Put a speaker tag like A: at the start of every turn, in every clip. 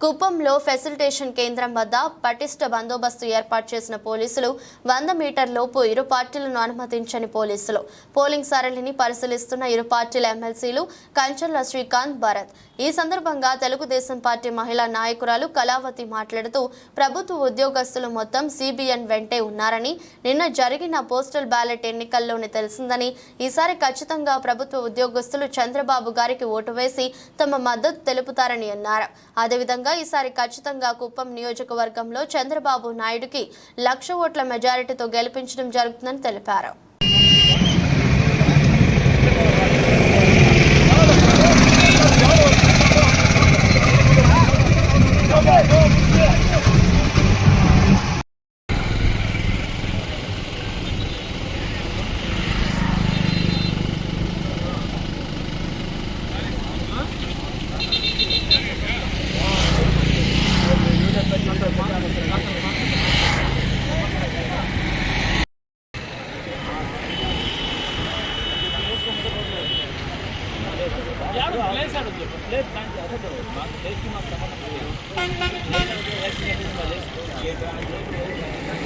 A: కుప్పంలో ఫెసిలిటేషన్ కేంద్రం వద్ద పటిష్ట బందోబస్తు ఏర్పాటు చేసిన పోలీసులు వంద మీటర్ లోపు ఇరు పార్టీలను అనుమతించని పోలీసులు. పోలింగ్ సరళిని పరిశీలిస్తున్న ఇరు పార్టీల ఎమ్మెల్సీలు కంచర్ల శ్రీకాంత్ భరత్. ఈ సందర్భంగా తెలుగుదేశం పార్టీ మహిళా నాయకురాలు కళావతి మాట్లాడుతూ ప్రభుత్వ ఉద్యోగస్తులు మొత్తం సిబిఎన్ వెంటే ఉన్నారని నిన్న జరిగిన పోస్టల్ బ్యాలెట్ ఎన్నికల్లోనే తెలిసిందని ఈసారి ఖచ్చితంగా ప్రభుత్వ ఉద్యోగస్తులు చంద్రబాబు గారికి ఓటు వేసి తమ మద్దతు తెలుపుతారని అన్నారు. అదేవిధంగా ఈసారి ఖచ్చితంగా కుప్పం నియోజకవర్గంలో చంద్రబాబు నాయుడుకి లక్ష ఓట్ల మెజారిటీతో గెలిపించడం జరుగుతుందని తెలిపారు.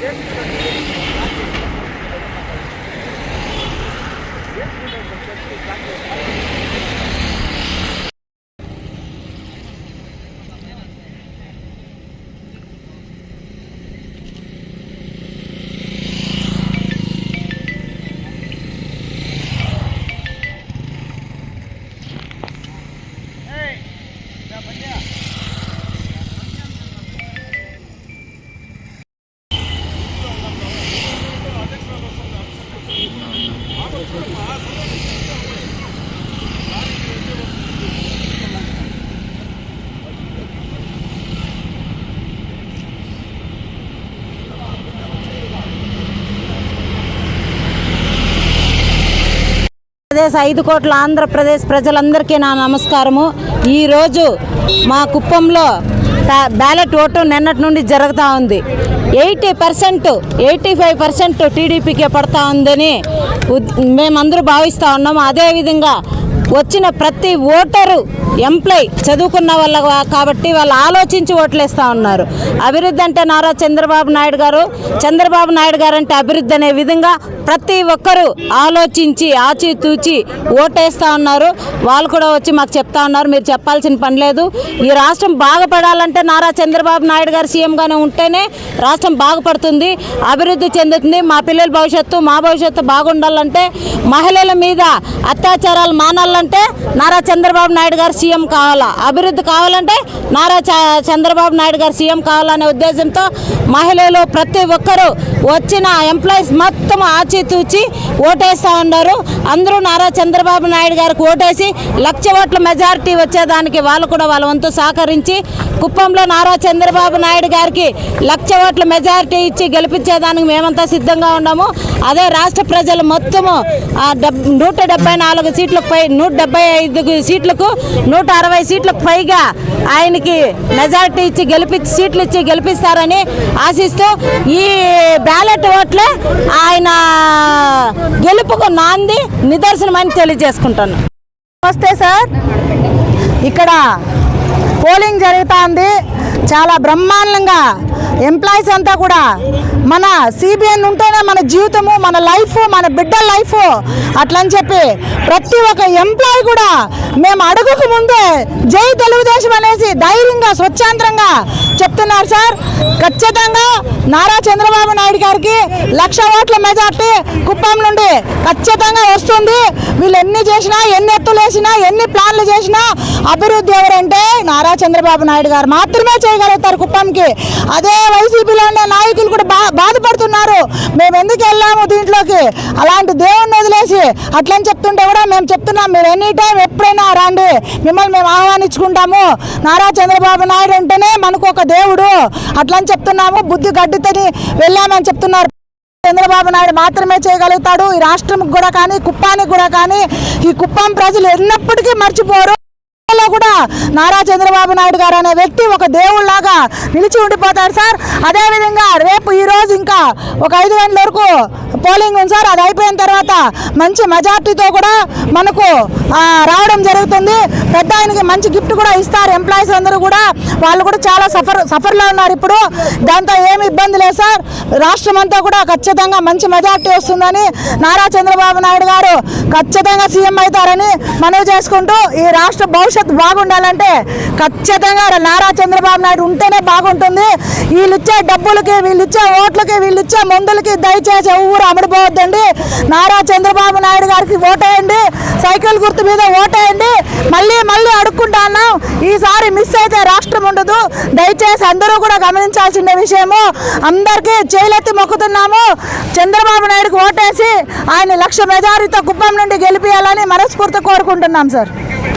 A: Thank you.
B: ఆంధ్రప్రదేశ్ ఐదు కోట్ల ఆంధ్రప్రదేశ్ ప్రజలందరికీ నా నమస్కారము. ఈరోజు మా కుప్పంలో బ్యాలెట్ ఓటు నిన్నటి నుండి జరుగుతూ ఉంది. Eighty percent eighty five percent టీడీపీకే పడతా ఉందని మేమందరూ భావిస్తూ ఉన్నాము. అదేవిధంగా వచ్చిన ప్రతి ఓటరు ఎంప్లాయ్ చదువుకున్న వాళ్ళ కాబట్టి వాళ్ళు ఆలోచించి ఓట్లేస్తూ ఉన్నారు. అభివృద్ధి అంటే నారా చంద్రబాబు నాయుడు గారు. చంద్రబాబు నాయుడు గారు అంటే అభివృద్ధి అనే విధంగా ప్రతి ఒక్కరూ ఆలోచించి ఆచితూచి ఓటేస్తూ ఉన్నారు. వాళ్ళు కూడా వచ్చి మాకు చెప్తా ఉన్నారు మీరు చెప్పాల్సిన పని లేదు. ఈ రాష్ట్రం బాగుపడాలంటే నారా చంద్రబాబు నాయుడు గారు సీఎంగానే ఉంటేనే రాష్ట్రం బాగుపడుతుంది అభివృద్ధి చెందుతుంది. మా పిల్లల భవిష్యత్తు మా భవిష్యత్తు బాగుండాలంటే మహిళల మీద అత్యాచారాలు మానాలంటే నారా చంద్రబాబు నాయుడు గారు సీఎం కావాలా? అభివృద్ధి కావాలంటే నారా చంద్రబాబు నాయుడు గారు సీఎం కావాలనే ఉద్దేశంతో మహిళలు ప్రతి ఒక్కరూ వచ్చిన ఎంప్లాయీస్ మొత్తం ఆచితూచి ఓటేస్తూ ఉన్నారు. అందరూ నారా చంద్రబాబు నాయుడు గారికి ఓటేసి లక్ష ఓట్ల మెజారిటీ వచ్చేదానికి వాళ్ళు కూడా వాళ్ళ వంతు సహకరించి కుప్పంలో నారా చంద్రబాబు నాయుడు గారికి లక్ష ఓట్ల మెజారిటీ ఇచ్చి గెలిపించేదానికి మేమంతా సిద్ధంగా ఉన్నాము. అదే రాష్ట్ర ప్రజలు మొత్తము నూట డెబ్బై నాలుగు సీట్లకు పై నూట డెబ్బై ఐదు సీట్లకు నూట అరవై సీట్లకు పైగా ఆయనకి మెజారిటీ ఇచ్చి గెలిపించి సీట్లు ఇచ్చి గెలిపిస్తారని ఆశిస్తూ ఈ బ్యాలెట్ ఓట్లే ఆయన గెలుపుకు నాంది నిదర్శనమని తెలియజేసుకుంటాను.
C: నమస్తే సార్. ఇక్కడ పోలింగ్ జరుగుతుంది. చాలా బ్రహ్మాండంగా ఎంప్లాయీస్ అంతా కూడా మన సిబిఎన్ ఉంటేనే మన జీవితము మన లైఫ్ మన బిడ్డ లైఫ్ అట్లని చెప్పి ప్రతి ఒక్క ఎంప్లాయీ కూడా మేము అడుగుకు ముందే జై తెలుగుదేశం అనేసి ధైర్యంగా స్వచ్ఛాంతరంగా చెప్తున్నారు సార్. ఖచ్చితంగా నారా చంద్రబాబు నాయుడు గారికి లక్ష ఓట్ల మెజార్టీ కుప్పం నుండి ఖచ్చితంగా వస్తుంది. వీళ్ళు ఎన్ని చేసినా ఎన్ని ఎత్తులు వేసినా ఎన్ని ప్లాన్లు చేసినా అభివృద్ధి ఎవరంటే నారా చంద్రబాబు నాయుడు గారు మాత్రమే చేయగలుగుతారు కుప్పంకి. అదే వైసీపీలో ఉండే నాయకులు కూడా బా బాధపడుతున్నారు. మేము ఎందుకు వెళ్ళాము దీంట్లోకి? అలాంటి దేవుణ్ణి వదిలేసి అట్లని చెప్తుంటే కూడా మేము చెప్తున్నాం. మీరు ఎనీ టైం ఎప్పుడైనా రండి. మిమ్మల్ని మేము ఆహ్వానించుకుంటాము. నారా చంద్రబాబు నాయుడు అంటేనే మనకు ఒక దేవుడు. అట్లని చెప్తున్నాము బుద్ధి గడ్డితని వెళ్ళామని చెప్తున్నారు. చంద్రబాబు నాయుడు మాత్రమే చేయగలుగుతాడు. ఈ రాష్ట్రం కూడా కానీ కుప్పానికి కూడా కానీ ఈ కుప్పం ప్రజలు ఎన్నప్పటికీ మర్చిపోరు. లో కూడా నారా చంద్రబాబు నాయుడు గారు అనే వ్యక్తి ఒక దేవుళ్ళాగా నిలిచి ఉండిపోతాడు సార్. అదేవిధంగా రేపు ఈ రోజు ఇంకా ఒక ఐదు గంటల వరకు పోలింగ్ ఉంది సార్. అది అయిపోయిన తర్వాత మంచి మెజార్టీతో కూడా మనకు రావడం జరుగుతుంది. పెద్ద ఆయనకి మంచి గిఫ్ట్ కూడా ఇస్తారు ఎంప్లాయీస్ అందరూ కూడా. వాళ్ళు కూడా చాలా సఫర్ సఫర్లో ఉన్నారు ఇప్పుడు. దాంతో ఏమి ఇబ్బంది లేదు సార్. రాష్ట్రం అంతా కూడా ఖచ్చితంగా మంచి మెజార్టీ వస్తుందని నారా చంద్రబాబు నాయుడు గారు ఖచ్చితంగా సీఎం అవుతారని మనవి చేసుకుంటూ ఈ రాష్ట్ర భవిష్యత్తు బాగుండాలంటే ఖచ్చితంగా నారా చంద్రబాబు నాయుడు ఉంటేనే బాగుంటుంది. వీళ్ళు ఇచ్చే డబ్బులకి వీళ్ళిచ్చే ఓట్లకి వీళ్ళిచ్చే మందులకి దయచేసి ఊరు అమడిపోవద్దండి నారా చంద్రబాబు నాయుడు గారికి ఓటేయండి. సైకిల్ గుర్తు మీద ఓటేయండి. మళ్ళీ మళ్ళీ అడుక్కుంటా అన్నాం. ఈసారి మిస్ అయితే రాష్ట్రం ఉండదు. దయచేసి అందరూ కూడా గమనించాల్సిన విషయము. అందరికీ చేయలెత్తి మొక్కుతున్నాము. చంద్రబాబు నాయుడుకి ఓటేసి ఆయన లక్ష మెజారితో కుప్పం నుండి గెలిపించాలని మనస్ఫూర్తి కోరుకుంటున్నాం సార్.